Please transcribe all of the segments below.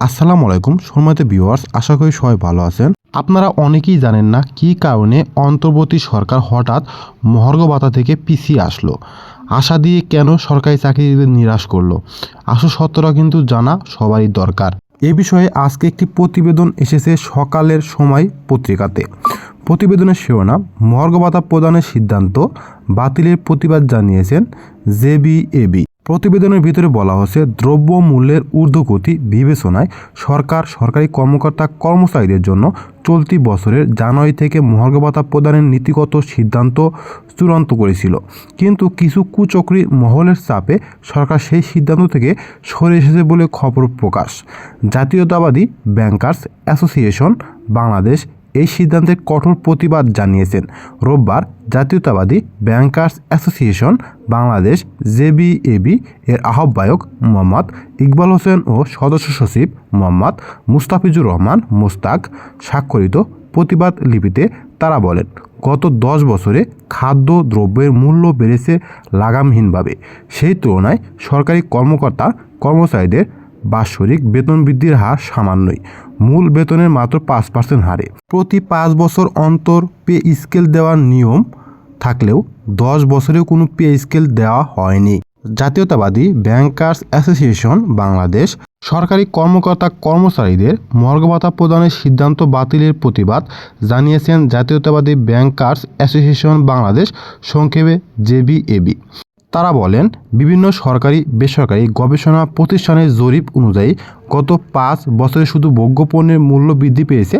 আসসালামু আলাইকুম, সম্মানিত ভিউয়ার্স আশা করি সবাই ভালো আছেন। আপনারা অনেকেই জানেন না কী কারণে অন্তর্বর্তী সরকার হঠাৎ মহার্ঘ ভাতা থেকে পিছিয়ে আসলো। আশা দিয়ে কেন সরকারি চাকরিজীবীদের নিরাশ করল? আসল সত্যটা কিন্তু জানা সবারই দরকার। এ বিষয়ে আজকে একটি প্রতিবেদন এসেছে সকালের সময় পত্রিকাতে। প্রতিবেদনের শিরোনাম মহার্ঘ ভাতা প্রদানের সিদ্ধান্ত বাতিলের প্রতিবাদ জানিয়েছেন জেবিএবি। প্রতিবেদনের ভিতরে বলা হচ্ছে দ্রব্য মূল্যের ঊর্ধ্বগতি বিবেচনায় সরকার, সরকারি কর্মকর্তা, কর্মচারীদের জন্য চলতি বছরের জানুয়ারি থেকে মহার্ঘ ভাতা প্রদানের নীতিগত সিদ্ধান্ত চূড়ান্ত করেছিল। কিন্তু কিছু কুচক্রী মহলের চাপে সরকার সেই সিদ্ধান্ত থেকে সরে এসেছে বলে খবর প্রকাশ। জাতীয়তাবাদী ব্যাংকার্স অ্যাসোসিয়েশন, বাংলাদেশ এই সিদ্ধান্তের কঠোর প্রতিবাদ জানিয়েছেন। রোববার জাতীয়তাবাদী ব্যাংকার্স অ্যাসোসিয়েশন বাংলাদেশ জেবিএবি এর আহ্বায়ক মোহাম্মদ ইকবাল হোসেন ও সদস্য সচিব মোহাম্মদ মুস্তাফিজুর রহমান মোস্তাক স্বাক্ষরিত প্রতিবাদ লিপিতে তারা বলেন, গত দশ বছরে খাদ্য দ্রব্যের মূল্য বেড়েছে লাগামহীনভাবে। সেই তুলনায় সরকারি কর্মকর্তা, কর্মচারীদের বাৎসরিক বেতন বৃদ্ধির হার সামান্যই। মূল বেতনের মাত্র পাঁচ পার্সেন্ট হারে। প্রতি পাঁচ বছর অন্তর পে স্কেল দেওয়ার নিয়ম থাকলেও দশ বছরেও কোনো পে স্কেল দেওয়া হয়নি। জাতীয়তাবাদী ব্যাংকার্স অ্যাসোসিয়েশন বাংলাদেশ সরকারি কর্মকর্তা কর্মচারীদের মর্গ ভাতা প্রদানের সিদ্ধান্ত বাতিলের প্রতিবাদ জানিয়েছেন জাতীয়তাবাদী ব্যাংকার্স অ্যাসোসিয়েশন বাংলাদেশ, সংক্ষেপে জেবিএবি। তারা বলেন, বিভিন্ন সরকারি, বেসরকারি গবেষণা প্রতিষ্ঠানের জরিপ অনুযায়ী গত পাঁচ বছরে শুধু ভোগ্যপণ্যের মূল্য বৃদ্ধি পেয়েছে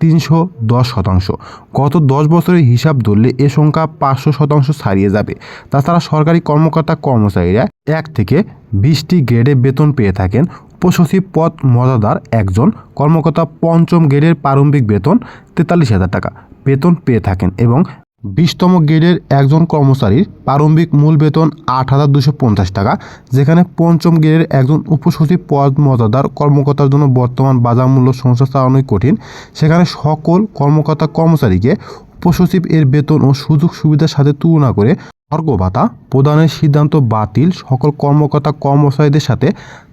তিনশো দশ শতাংশ। গত দশ বছরের হিসাব ধরলে এ সংখ্যা পাঁচশো শতাংশ ছাড়িয়ে যাবে। তাছাড়া সরকারি কর্মকর্তা কর্মচারীরা এক থেকে বিশটি গ্রেডে বেতন পেয়ে থাকেন। উপসচিব পদ মজাদার একজন কর্মকর্তা পঞ্চম গ্রেডের প্রারম্ভিক বেতন তেতাল্লিশ হাজার টাকা। বেতন পেয়ে থাকেন এবং বিশতম গ্রেডের একজন কর্মচারীর প্রারম্ভিক মূল বেতন আট হাজার দুশো পঞ্চাশ টাকা, যেখানে পঞ্চম গ্রেডের একজন উপসচিব পদ মর্যাদার কর্মকর্তার জন্য বর্তমান বাজার মূল্য সংস্থা চালানোই কঠিন। সেখানে সকল কর্মকর্তা কর্মচারীকে উপসচিব এর বেতন ও সুযোগ সুবিধার সাথে তুলনা করে স্বর্গ ভাতা প্রদানের সিদ্ধান্ত বাতিল সকল কর্মকর্তা কর্মচারীদের সাথে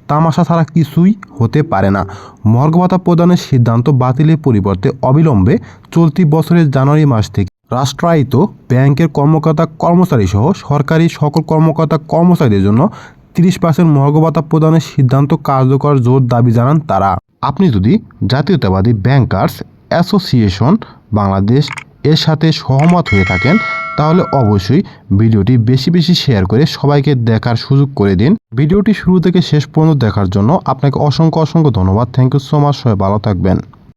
তামাশা ছাড়া কিছুই হতে পারে না। মর্গ ভাতা প্রদানের সিদ্ধান্ত বাতিলের পরিবর্তে অবিলম্বে চলতি বছরের জানুয়ারি মাস থেকে রাষ্ট্রায়ত্ত ব্যাংকের কর্মকর্তা কর্মচারী সহ সরকারি সকল কর্মকর্তা কর্মচারীদের জন্য তিরিশ পার্সেন্ট মর্গ প্রদানের সিদ্ধান্ত কার্যকর জোর দাবি জানান তারা। আপনি যদি জাতীয়তাবাদী ব্যাংকার্স অ্যাসোসিয়েশন বাংলাদেশ এর সাথে সহমত হয়ে থাকেন, তাহলে অবশ্যই ভিডিওটি বেশি বেশি শেয়ার করে সবাইকে দেখার সুযোগ করে দিন। ভিডিওটি শুরু থেকে শেষ পর্যন্ত দেখার জন্য আপনাকে অসংখ্য অসংখ্য ধন্যবাদ। থ্যাংক ইউ সো মাচ সবাই ভালো থাকবেন।